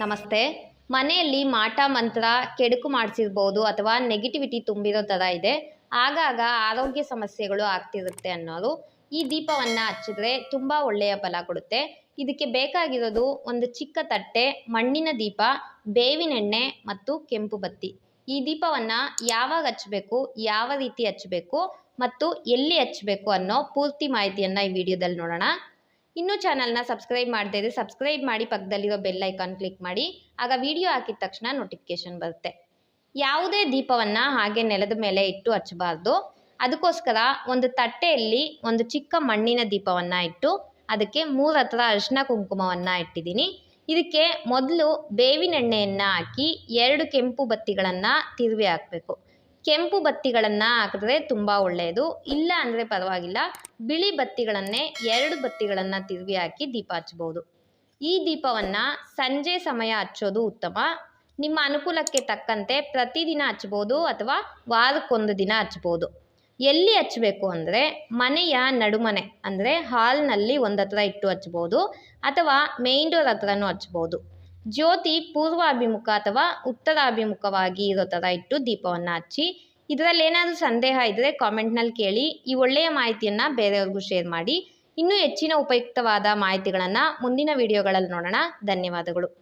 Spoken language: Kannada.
ನಮಸ್ತೆ. ಮನೆಯಲ್ಲಿ ಮಾಟ, ಮಂತ್ರ, ಕೆಡುಕು ಮಾಡಿಸಿರ್ಬೋದು ಅಥವಾ ನೆಗೆಟಿವಿಟಿ ತುಂಬಿರೋ ಥರ ಇದೆ. ಆಗಾಗ ಆರೋಗ್ಯ ಸಮಸ್ಯೆಗಳು ಆಗ್ತಿರುತ್ತೆ ಅನ್ನೋರು ಈ ದೀಪವನ್ನು ಹಚ್ಚಿದ್ರೆ ತುಂಬ ಒಳ್ಳೆಯ ಫಲ ಕೊಡುತ್ತೆ. ಇದಕ್ಕೆ ಬೇಕಾಗಿರೋದು ಒಂದು ಚಿಕ್ಕ ತಟ್ಟೆ, ಮಣ್ಣಿನ ದೀಪ ಬೇವಿನೆಣ್ಣೆ ಮತ್ತು ಕೆಂಪು ಬತ್ತಿ. ಈ ದೀಪವನ್ನು ಯಾವಾಗ ಹಚ್ಚಬೇಕು ಯಾವ ರೀತಿ ಹಚ್ಚಬೇಕು ಮತ್ತು ಎಲ್ಲಿ ಹಚ್ಚಬೇಕು ಅನ್ನೋ ಪೂರ್ತಿ ಮಾಹಿತಿಯನ್ನು ಈ ವಿಡಿಯೋದಲ್ಲಿ ನೋಡೋಣ. ಇನ್ನೂ ಚಾನಲ್ನ ಸಬ್ಸ್ಕ್ರೈಬ್ ಮಾಡದೇ ಇದ್ದರೆ ಸಬ್ಸ್ಕ್ರೈಬ್ ಮಾಡಿ ಪಕ್ಕದಲ್ಲಿರೋ ಬೆಲ್ ಐಕಾನ್ ಕ್ಲಿಕ್ ಮಾಡಿ, ಆಗ ವಿಡಿಯೋ ಹಾಕಿದ ತಕ್ಷಣ ನೋಟಿಫಿಕೇಶನ್ ಬರುತ್ತೆ. ಯಾವುದೇ ದೀಪವನ್ನು ಹಾಗೆ ನೆಲದ ಮೇಲೆ ಇಟ್ಟು ಹಚ್ಚಬಾರ್ದು. ಅದಕ್ಕೋಸ್ಕರ ಒಂದು ತಟ್ಟೆಯಲ್ಲಿ ಒಂದು ಚಿಕ್ಕ ಮಣ್ಣಿನ ದೀಪವನ್ನು ಇಟ್ಟು, ಅದಕ್ಕೆ ಮೂರು ಹತ್ರ ಅರಿಶಿನ ಕುಂಕುಮವನ್ನು ಇಟ್ಟಿದ್ದೀನಿ. ಇದಕ್ಕೆ ಮೊದಲು ಬೇವಿನೆಣ್ಣೆಯನ್ನು ಹಾಕಿ ಎರಡು ಕೆಂಪು ಬತ್ತಿಗಳನ್ನು ತಿರುವಿ ಹಾಕಬೇಕು. ಕೆಂಪು ಬತ್ತಿಗಳನ್ನು ಹಾಕಿದ್ರೆ ತುಂಬ ಒಳ್ಳೆಯದು. ಇಲ್ಲ ಅಂದರೆ ಪರವಾಗಿಲ್ಲ, ಬಿಳಿ ಬತ್ತಿಗಳನ್ನೇ ಎರಡು ಬತ್ತಿಗಳನ್ನು ತಿರುವಿ ಹಾಕಿ ದೀಪ ಹಚ್ಬೋದು. ಈ ದೀಪವನ್ನು ಸಂಜೆ ಸಮಯ ಹಚ್ಚೋದು ಉತ್ತಮ. ನಿಮ್ಮ ಅನುಕೂಲಕ್ಕೆ ತಕ್ಕಂತೆ ಪ್ರತಿದಿನ ಹಚ್ಬೋದು ಅಥವಾ ವಾರಕ್ಕೊಂದು ದಿನ ಹಚ್ಬೋದು. ಎಲ್ಲಿ ಹಚ್ಚಬೇಕು ಅಂದರೆ ಮನೆಯ ನಡುಮನೆ, ಅಂದರೆ ಹಾಲ್ನಲ್ಲಿ ಒಂದು ಹತ್ರ ಇಟ್ಟು ಹಚ್ಬೋದು ಅಥವಾ ಮೇಯ್ನ್ ಡೋರ್ ಹತ್ರನೂ ಹಚ್ಬೋದು. ಜ್ಯೋತಿ ಪೂರ್ವಾಭಿಮುಖ ಅಥವಾ ಉತ್ತರಾಭಿಮುಖವಾಗಿ ಇರೋ ಥರ ಇಟ್ಟು ದೀಪವನ್ನು ಹಚ್ಚಿ. ಇದರಲ್ಲಿ ಏನಾದರೂ ಸಂದೇಹ ಇದ್ದರೆ ಕಾಮೆಂಟ್ನಲ್ಲಿ ಕೇಳಿ. ಈ ಒಳ್ಳೆಯ ಮಾಹಿತಿಯನ್ನು ಬೇರೆಯವ್ರಿಗೂ ಶೇರ್ ಮಾಡಿ. ಇನ್ನೂ ಹೆಚ್ಚಿನ ಉಪಯುಕ್ತವಾದ ಮಾಹಿತಿಗಳನ್ನು ಮುಂದಿನ ವಿಡಿಯೋಗಳಲ್ಲಿ ನೋಡೋಣ. ಧನ್ಯವಾದಗಳು.